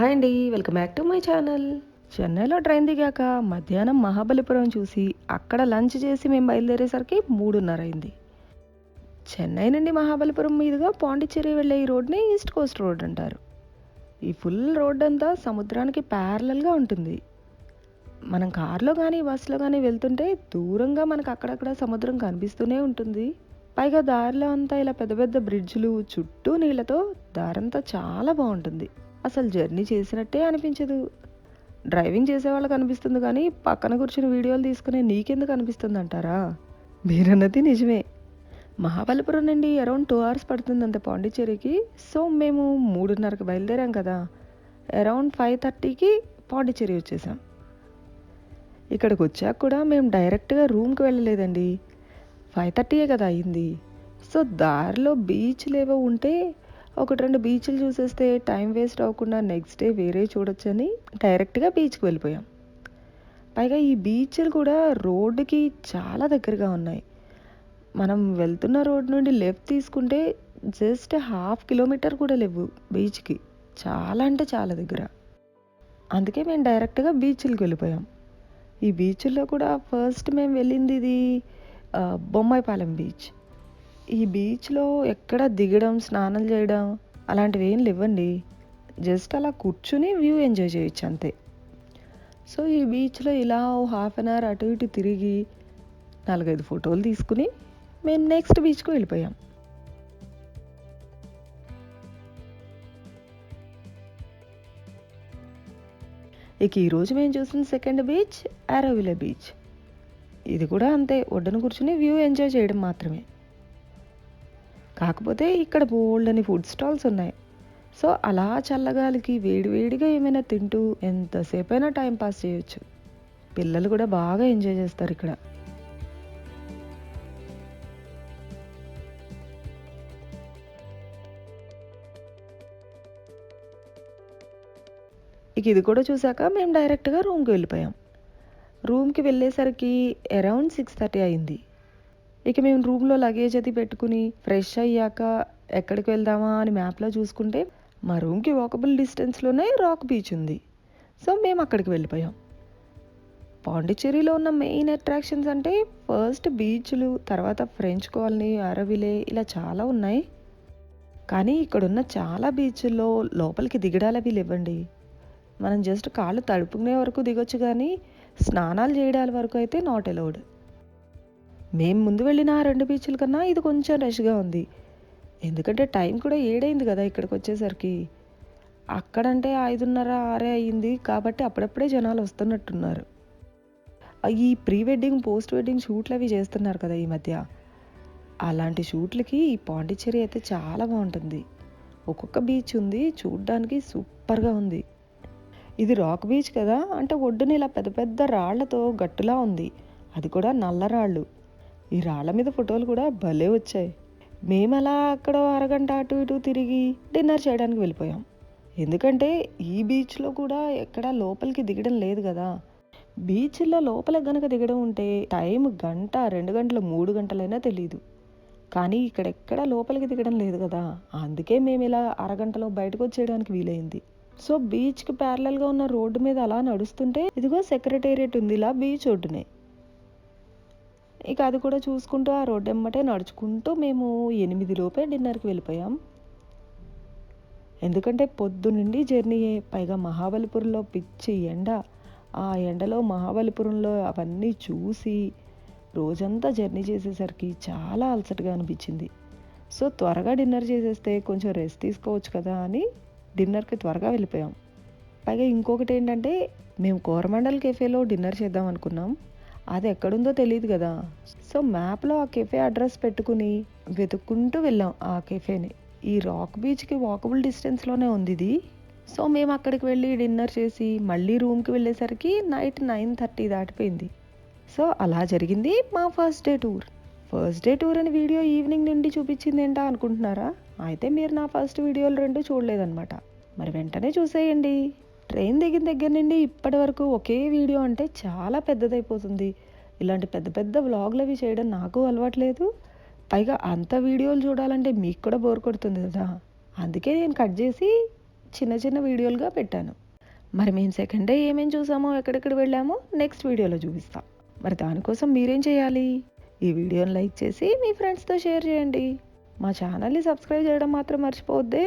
Hi అండి welcome back to my channel. చెన్నైలో train దిగాక మధ్యాహ్నం మహాబలిపురం చూసి అక్కడ లంచ్ చేసి మేము బయలుదేరేసరికి మూడున్నర అయింది. చెన్నై నుండి మహాబలిపురం మీదుగా పాండిచ్చేరి వెళ్ళే ఈ రోడ్ని ఈస్ట్ కోస్ట్ రోడ్ అంటారు. ఈ ఫుల్ రోడ్ అంతా సముద్రానికి ప్యారలల్గా ఉంటుంది. మనం కార్లో కానీ బస్సులో కానీ వెళ్తుంటే దూరంగా మనకు అక్కడక్కడ సముద్రం కనిపిస్తూనే ఉంటుంది. పైగా దారిలో అంతా ఇలా పెద్ద పెద్ద బ్రిడ్జ్లు చుట్టూ నీళ్ళతో దారంతా చాలా బాగుంటుంది. అసలు జర్నీ చేసినట్టే అనిపించదు. డ్రైవింగ్ చేసే వాళ్ళకి అనిపిస్తుంది కానీ పక్కన కూర్చుని వీడియోలు తీసుకునే నీకెందుకు అనిపిస్తుంది అంటారా మీరన్నది నిజమే. మహాబలిపురం నుండి అరౌండ్ టూ అవర్స్ పడుతుంది అంత పాండిచ్చేరికి. సో మేము మూడున్నరకు బయలుదేరాం కదా. అరౌండ్ ఫైవ్ థర్టీకి పాండిచ్చేరి వచ్చేసాం. ఇక్కడికి వచ్చాక కూడా మేము డైరెక్ట్గా రూమ్కి వెళ్ళలేదండి. ఫైవ్ థర్టీయే కదా అయింది. సో దారిలో బీచ్లు ఏవో ఉంటే ఒకటి రెండు బీచ్లు చూసేస్తే టైం వేస్ట్ అవ్వకుండా నెక్స్ట్ డే వేరే చూడొచ్చని డైరెక్ట్గా బీచ్కి వెళ్ళిపోయాం. పైగా ఈ బీచ్లు కూడా రోడ్డుకి చాలా దగ్గరగా ఉన్నాయి. మనం వెళ్తున్న రోడ్ నుండి లెఫ్ట్ తీసుకుంటే జస్ట్ హాఫ్ కిలోమీటర్ కూడా లేవు బీచ్కి. చాలా అంటే చాలా దగ్గర. అందుకే మేము డైరెక్ట్గా బీచ్లకు వెళ్ళిపోయాం. ఈ బీచ్ల్లో కూడా ఫస్ట్ మేము వెళ్ళింది ఇది బొమ్మాయిపాలెం బీచ్. ఈ బీచ్లో ఎక్కడ దిగడం స్నానం చేయడం అలాంటివి ఏం లేవండి. జస్ట్ అలా కూర్చుని వ్యూ ఎంజాయ్ చేయొచ్చు అంతే. సో ఈ బీచ్లో ఇలా ఓ హాఫ్ అన్ అవర్ అటు ఇటు తిరిగి నాలుగైదు ఫోటోలు తీసుకుని మేము నెక్స్ట్ బీచ్కు వెళ్ళిపోయాం. ఇక ఈరోజు మేము చూసిన సెకండ్ బీచ్ అరవిల బీచ్. ఇది కూడా అంతే ఒడ్డున కూర్చుని వ్యూ ఎంజాయ్ చేయడం మాత్రమే. కాకపోతే ఇక్కడ బోల్డ్ అని ఫుడ్ స్టాల్స్ ఉన్నాయి. సో అలా చల్లగాలికి వేడివేడిగా ఏమైనా తింటూ ఎంతసేపు అయినా టైం పాస్ చేయొచ్చు. పిల్లలు కూడా బాగా ఎంజాయ్ చేస్తారు ఇక్కడ. ఇక ఇది కూడా చూసాక మేము డైరెక్ట్గా రూమ్కి వెళ్ళిపోయాం. రూమ్కి వెళ్ళేసరికి అరౌండ్ సిక్స్ థర్టీ అయింది. ఇక మేము రూమ్లో లగేజ్ అది పెట్టుకుని ఫ్రెష్ అయ్యాక ఎక్కడికి వెళ్దామా అని మ్యాప్లో చూసుకుంటే మా రూమ్కి వాకబుల్ డిస్టెన్స్లోనే రాక్ బీచ్ ఉంది. సో మేము అక్కడికి వెళ్ళిపోయాం. పాండిచ్చేరిలో ఉన్న మెయిన్ అట్రాక్షన్స్ అంటే ఫస్ట్ బీచ్లు తర్వాత ఫ్రెంచ్ కాలనీ అరవిలే ఇలా చాలా ఉన్నాయి. కానీ ఇక్కడున్న చాలా బీచ్ల్లో లోపలికి దిగడాలు అవి లేవండి. మనం జస్ట్ కాళ్ళు తడుపుకునే వరకు దిగొచ్చు కానీ స్నానాలు చేయడాల వరకు అయితే నాట్ అలౌడ్ మేము ముందు వెళ్ళిన ఆ రెండు బీచ్ల కన్నా ఇది కొంచెం రష్గా ఉంది. ఎందుకంటే టైం కూడా ఏడైంది కదా ఇక్కడికి వచ్చేసరికి. అక్కడంటే ఐదున్నర ఆరే అయ్యింది కాబట్టి అప్పుడప్పుడే జనాలు వస్తున్నట్టున్నారు. ఈ ప్రీ వెడ్డింగ్ పోస్ట్ వెడ్డింగ్ షూట్లు అవి చేస్తున్నారు కదా ఈ మధ్య. అలాంటి షూట్లకి ఈ పాండిచ్చేరి అయితే చాలా బాగుంటుంది. ఒక్కొక్క బీచ్ ఉంది చూడ్డానికి సూపర్గా ఉంది. ఇది రాక్ బీచ్ కదా అంటే ఒడ్డున ఇలా పెద్ద పెద్ద రాళ్ళతో గట్టులా ఉంది. అది కూడా నల్ల రాళ్ళు. ఈ రాళ్ళ మీద ఫోటోలు కూడా భలే వచ్చాయి. మేము అలా అక్కడ అరగంట అటు ఇటు తిరిగి డిన్నర్ చేయడానికి వెళ్ళిపోయాం. ఎందుకంటే ఈ బీచ్లో కూడా ఎక్కడా లోపలికి దిగడం లేదు కదా. బీచ్లో లోపల గనక దిగడం ఉంటే టైం గంట రెండు గంటలు మూడు గంటలైనా తెలియదు కానీ ఇక్కడెక్కడ లోపలికి దిగడం లేదు కదా. అందుకే మేము ఇలా అరగంటలో బయటకు వచ్చేయడానికి వీలైంది. సో బీచ్కి ప్యారలల్గా ఉన్న రోడ్డు మీద అలా నడుస్తుంటే ఇదిగో సెక్రటేరియట్ ఉంది ఇలా బీచ్ ఒడ్డునే. ఇక అది కూడా చూసుకుంటూ ఆ రోడ్డు ఎమ్మటే నడుచుకుంటూ మేము ఎనిమిది లోపే డిన్నర్కి వెళ్ళిపోయాం. ఎందుకంటే పొద్దునుండి జర్నీ జర్నీయే పైగా మహాబలిపురంలో పిచ్చి ఎండ. ఆ ఎండలో మహాబలిపురంలో అవన్నీ చూసి రోజంతా జర్నీ చేసేసరికి చాలా అలసటగా అనిపించింది. సో త్వరగా డిన్నర్ చేసేస్తే కొంచెం రెస్ట్ తీసుకోవచ్చు కదా అని డిన్నర్కి త్వరగా వెళ్ళిపోయాం. పైగా ఇంకొకటి ఏంటంటే మేము కోరమండల్ కెఫేలో డిన్నర్ చేద్దాం అనుకున్నాం. అది ఎక్కడుందో తెలియదు కదా. సో మ్యాప్లో ఆ కెఫే అడ్రస్ పెట్టుకుని వెతుక్కుంటూ వెళ్ళాం ఆ కెఫేని. ఈ రాక్ బీచ్కి వాకబుల్ డిస్టెన్స్లోనే ఉంది ఇది. సో మేము అక్కడికి వెళ్ళి డిన్నర్ చేసి మళ్ళీ రూమ్కి వెళ్ళేసరికి నైట్ నైన్ థర్టీ దాటిపోయింది. సో అలా జరిగింది మా first day tour. First day tour అని వీడియో ఈవినింగ్ నుండి చూపించింది ఏంటా అనుకుంటున్నారా? అయితే మీరు నా ఫస్ట్ వీడియోలు రెండు చూడలేదన్నమాట. మరి వెంటనే చూసేయండి. ట్రైన్ దిగిన దగ్గర నుండి ఇప్పటి వరకు ఒకే వీడియో అంటే చాలా పెద్దదైపోతుంది. ఇలాంటి పెద్ద పెద్ద వ్లాగ్లు అవి చేయడం నాకు అలవాట్లేదు. పైగా అంత వీడియోలు చూడాలంటే మీకు కూడా బోర్ కొడుతుంది కదా. అందుకే నేను కట్ చేసి చిన్న చిన్న వీడియోలుగా పెట్టాను. మరి మేము సెకండ్ డే ఏమేమి చూసామో ఎక్కడెక్కడ వెళ్ళామో నెక్స్ట్ వీడియోలో చూపిస్తాం. మరి దానికోసం మీరేం చేయాలి? ఈ వీడియోని లైక్ చేసి మీ ఫ్రెండ్స్తో షేర్ చేయండి. మా ఛానల్ని సబ్స్క్రైబ్ చేయడం మాత్రం మర్చిపోవద్దే.